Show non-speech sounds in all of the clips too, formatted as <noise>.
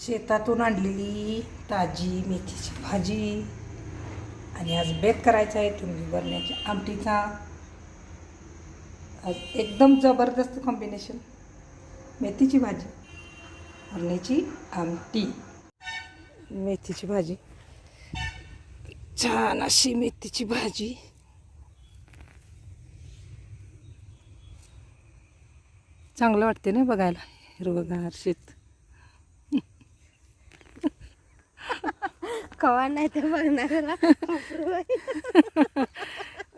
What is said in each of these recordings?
शेतातून आणलेली ताजी मेथीची भाजी. आणि आज बेत करायचा आहे तुम्ही भरण्याच्या आमटीचा. आज एकदम जबरदस्त कॉम्बिनेशन मेथीची भाजी भरण्याची आमटी. मेथीची भाजी. छान अशी मेथीची भाजी. चांगलं वाटते ना बघायला हिरवगार शेत. कवा नाही ते <laughs>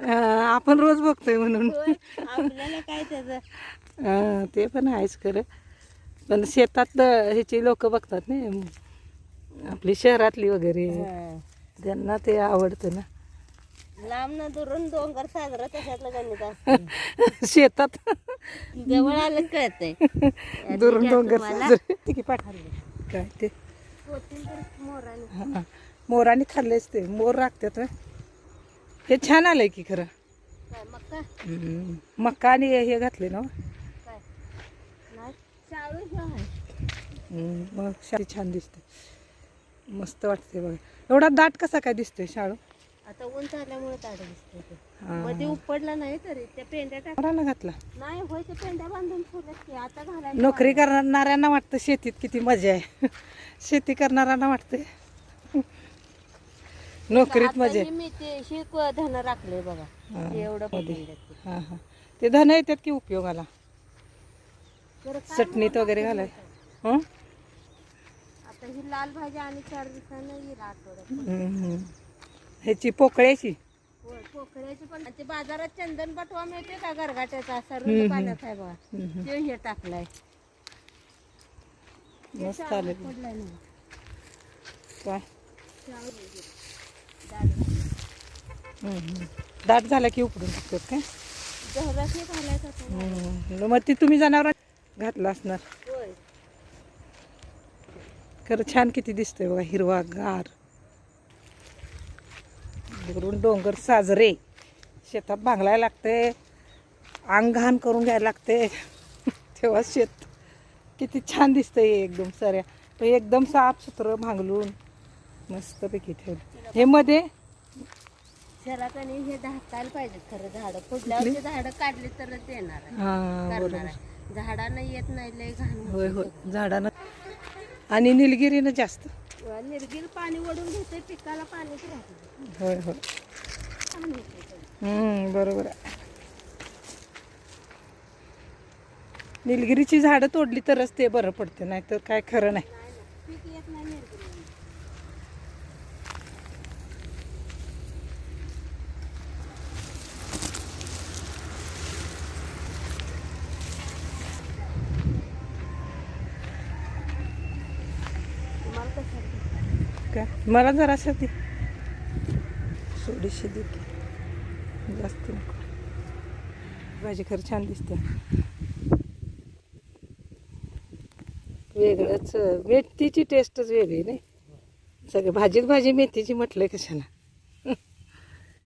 अं, आपण रोज बघतोय म्हणून. आपल्याला काय त्याचं? ते पण आहेच खरं. पण शेतात ह्याची लोक बघतात ना. आपली शहरातली वगैरे. त्यांना ते आवडतं ना. लांब न दुरून डोंगर साजरा त्याच्यातलं गणित <laughs> शेतात. जवळ आलं कळतंय. <laughs> दुरून डोंगर? साजरे. की काय ते? मोराने. मोराने खाल्लेच ते मोर राखतात. हे छान आलंय की खरं. हम्म. मक्का आणि हे घातले ना हो. हम्म, मग शाळी छान दिसते. मस्त वाटते बघा. एवढा दाट कसा काय दिसतोय शाळू? आता उंच आल्यामुळे ताड दिसतंय ते. हा. मध्ये उपडला नाही तरी त्या पेंड्या टाक मोराला घातला. नाही होय त्या पेंड्या बांधून ठेवल्यात की आता घालायला नोकरी करणाऱ्यांना वाटतं शेतीत किती मजा आहे. <laughs> शेती करणाऱ्यांना वाटते नोकरीत मजा आहे मी ते शिक धन राखले बघा. हा, ते एवढं मध्ये. ते. हां हां. ते धन येतात की उपयोगाला? बरं काय चटणीत वगैरे घालाय हं? आता ही लाल भाजी आणि चार दिवसानं येईल आठवड्यात हम्म. ह्याची पोकळ्याची? होय, पोखऱ्याची पण. आणि ते बाजारात चंदन बटवा मिळते का गरगाट्याचा असा हम्म, रुंद पाण्यात आहे बघा. हम्म. ते हे टाकलाय. मस्त चालेल पडलाय काय. दाट झाला की उकडून टाकतात काय. हम्म. मग ती तुम्ही जनावर घातलं असणार. खरं छान किती दिसतोय बघा हिरवा गार वरून डोंगर साजरे. शेतात बांगलायला लागते अंग घाण करून घ्यायला लागते <laughs> तेव्हा शेत किती छान दिसतंय एकदम सऱ्या. एकदम साफ सुथरं भांगलून. मस्तपैकी ठेवलं. हे मध्ये? शहरात आणि हे पाहिजे खरं झाड. पुढल्या झाड काढली तरच येणार हां झाडांना येत नाही लय घाण होय होय. झाडानं आणि निलगिरीनं जास्त? निर्गिल पाणी ओढून घेते पिकाला पाणीच राहते होय होय. हम्म, बरोबर आहे. निलगिरीची झाडं तोडली तरच ते बरं पडते नाही तर काय खरं नाही. पीक येत नाही का? मला जराशा दे. थोडीशी दे जास्त नको. भाजी खरं छान दिसते. वेगळंच मेथीची टेस्टच वेगळी नाही. सगळं भाजीत भाजी मेथीची म्हटलं कशाला.